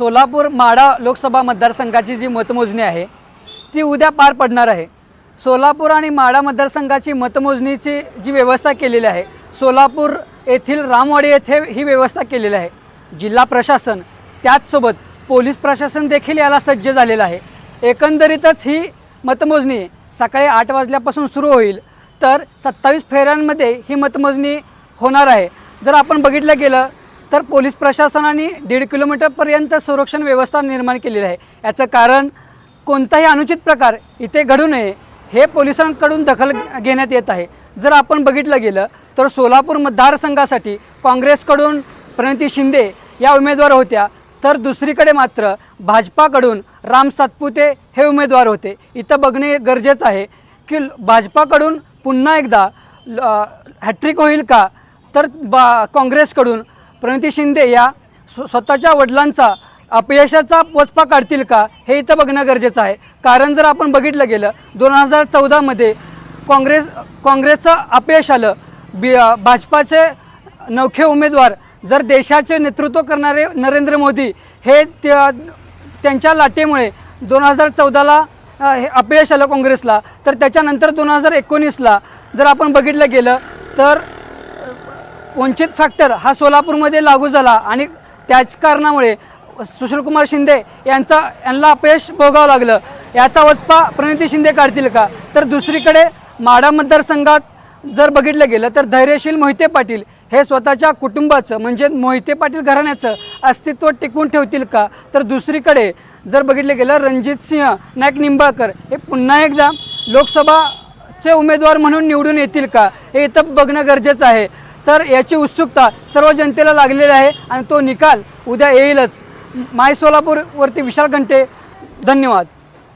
सोलापूर माढा लोकसभा मतदारसंघाची जी मतमोजणी आहे ती उद्या पार पडणार आहे. सोलापूर आणि माढा मतदारसंघाची मतमोजणीची जी व्यवस्था केलेली आहे सोलापूर येथील रामवाडी येथे ही व्यवस्था केलेली आहे. जिल्हा प्रशासन त्याचसोबत पोलीस प्रशासन देखील याला सज्ज झालेलं आहे. एकंदरीतच ही मतमोजणी सकाळी आठ वाजल्यापासून सुरू होईल तर सत्तावीस फेऱ्यांमध्ये ही मतमोजणी होणार आहे. जर आपण बघितलं गेलं तर पोलीस प्रशासनाने दीड किलोमीटरपर्यंत संरक्षण व्यवस्था निर्माण केलेली आहे. याचं कारण कोणताही अनुचित प्रकार इथे घडू नये हे पोलिसांकडून दखल घेण्यात येत आहे. जर आपण बघितलं गेलं तर सोलापूर मतदारसंघासाठी काँग्रेसकडून प्रणिती शिंदे या उमेदवार होत्या. तर दुसरीकडे मात्र भाजपाकडून राम सातपुते हे उमेदवार होते. इथं बघणे गरजेचं आहे की भाजपाकडून पुन्हा एकदा हॅट्रिक होईल का? तर बा काँग्रेसकडून प्रणिती शिंदे या स्व स्वतःच्या वडिलांचा अपयशाचा पोचपा काढतील का हे इथं बघणं गरजेचं आहे. कारण जर आपण बघितलं गेलं दोन हजार चौदामध्ये काँग्रेस काँग्रेसचं अपयश आलं. बी भाजपाचे नवखे उमेदवार जर देशाचे नेतृत्व करणारे नरेंद्र मोदी हे त्या त्यांच्या लाटेमुळे दोन हजार चौदाला हे अपयश आलं काँग्रेसला तर त्याच्यानंतर दोन हजार एकोणीसला जर आपण बघितलं गेलं तर वंचित फॅक्टर हा सोलापूरमध्ये लागू झाला आणि त्याच कारणामुळे सुशीलकुमार शिंदे यांचा यांना अपयश भोगावं लागलं. याचा वचपा प्रणिती शिंदे काढतील का? तर दुसरीकडे माडा मतदारसंघात जर बघितलं गेलं तर धैर्यशील मोहिते पाटील हे स्वतःच्या कुटुंबाचं म्हणजे मोहिते पाटील घराण्याचं अस्तित्व टिकवून ठेवतील का? तर दुसरीकडे जर बघितलं गेलं रणजित सिंह नाईक निंबाळकर हे पुन्हा एकदा लोकसभाचे उमेदवार म्हणून निवडून येतील का? हे इथं बघणं गरजेचं आहे. तर याची उत्सुकता सर्व जनतेला लागलेली आहे आणि तो निकाल उद्या येईलच. माय सोलापूरवरती विशाल घंटे धन्यवाद.